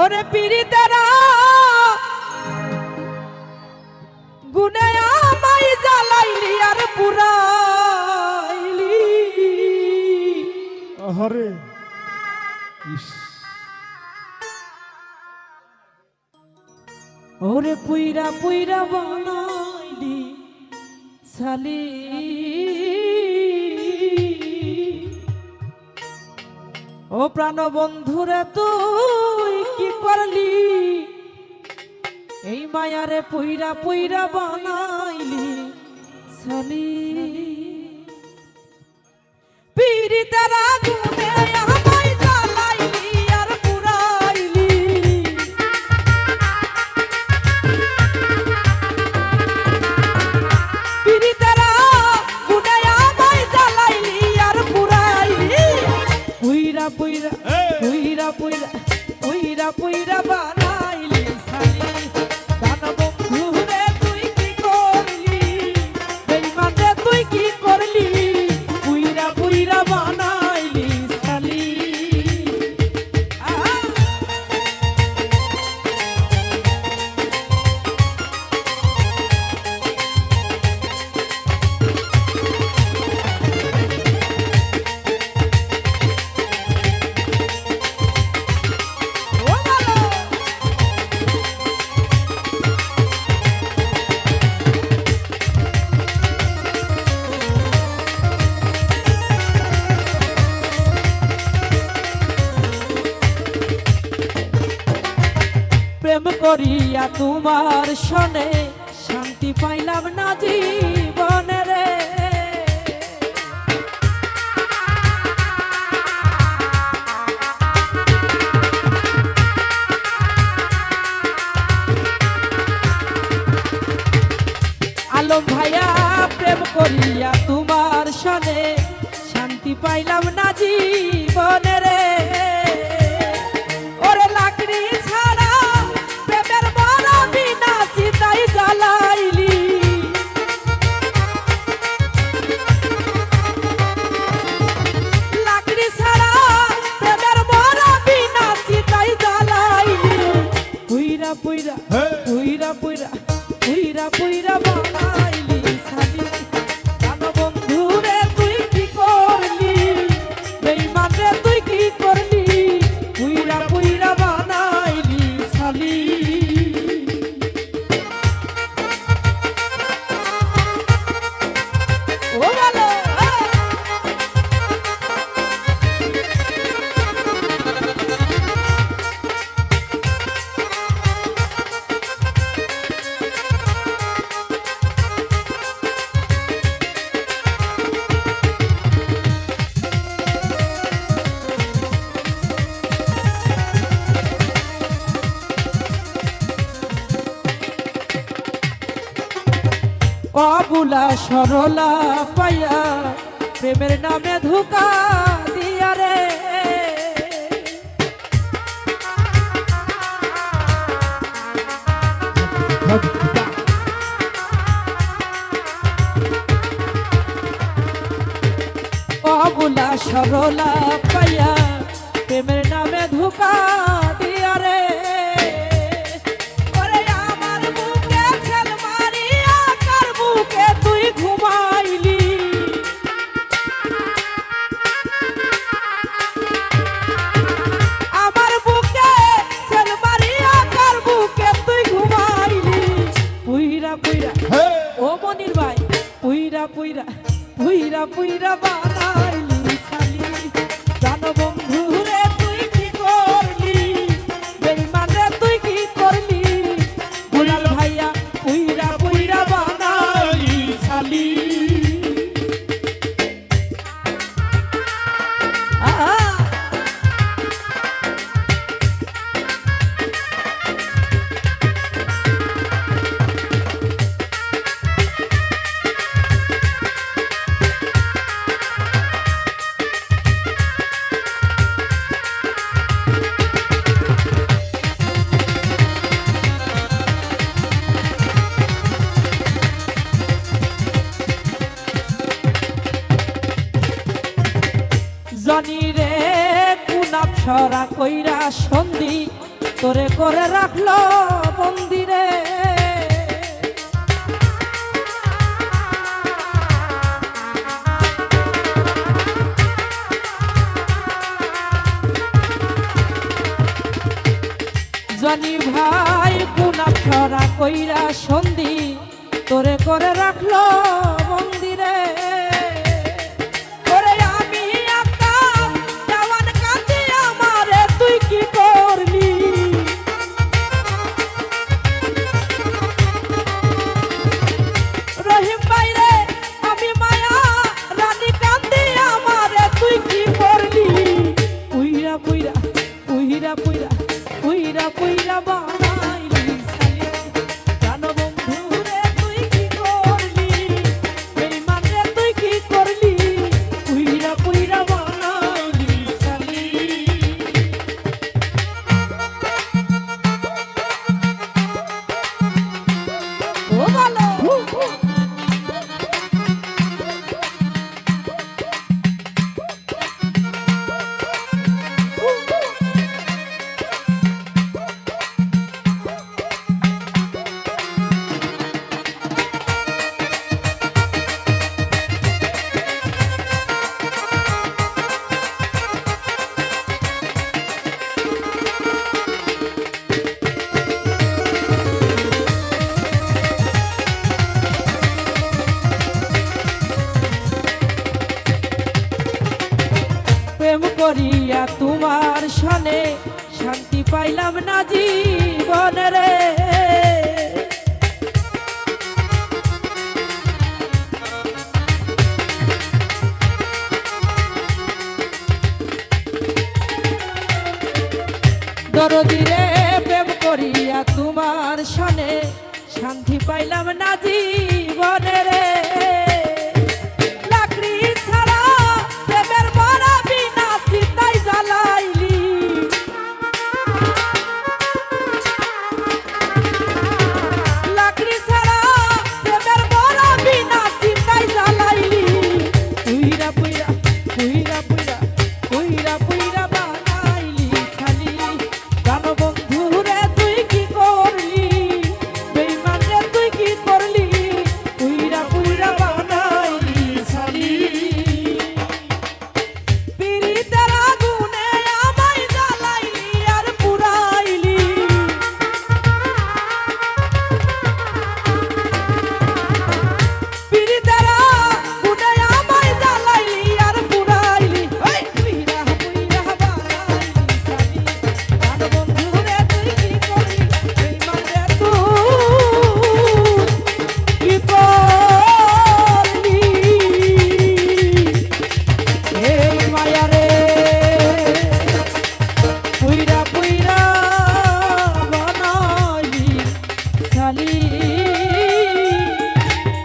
ওরে পীড়িতারা গুনে আমাই জ্বালাইলি আর পুরাইলি। আহারে ইস। ওরে পুইরা পুইরা বানাইলি সালি ও প্রাণ বন্ধুরা তুই কি পারলি। এই মায়ারে পুইরা পুইরা বানাইলি। সালি পীড়িতারা করিয়া তোমার শনে শান্তি পাইলাম না জীবনে রে। আলম ভাইয়া, প্রেম করিয়া তোমার শনে শান্তি পাইলাম না জীবনে রে। ওরে লাকড়ি ছা সরলা পাইয়া প্রেমের নামে ধোকা দিয়া রে। অগুলা সরলা পাইয়া প্রেমের নামে ধোকা সরা কইরা সন্ধি, তোরে করে রাখল মন্দিরে। জনি ভাই কুনা সরা কইরা সন্ধি, তোরে করে রাখল মন্দিরে। উইরা পুইরা বানাইলি তোমার সনে শান্তি পাইলাম না জীবনে রে। দরদিরে প্রেম করিয়া তোমার সনে শান্তি পাইলাম না জীবনে রে।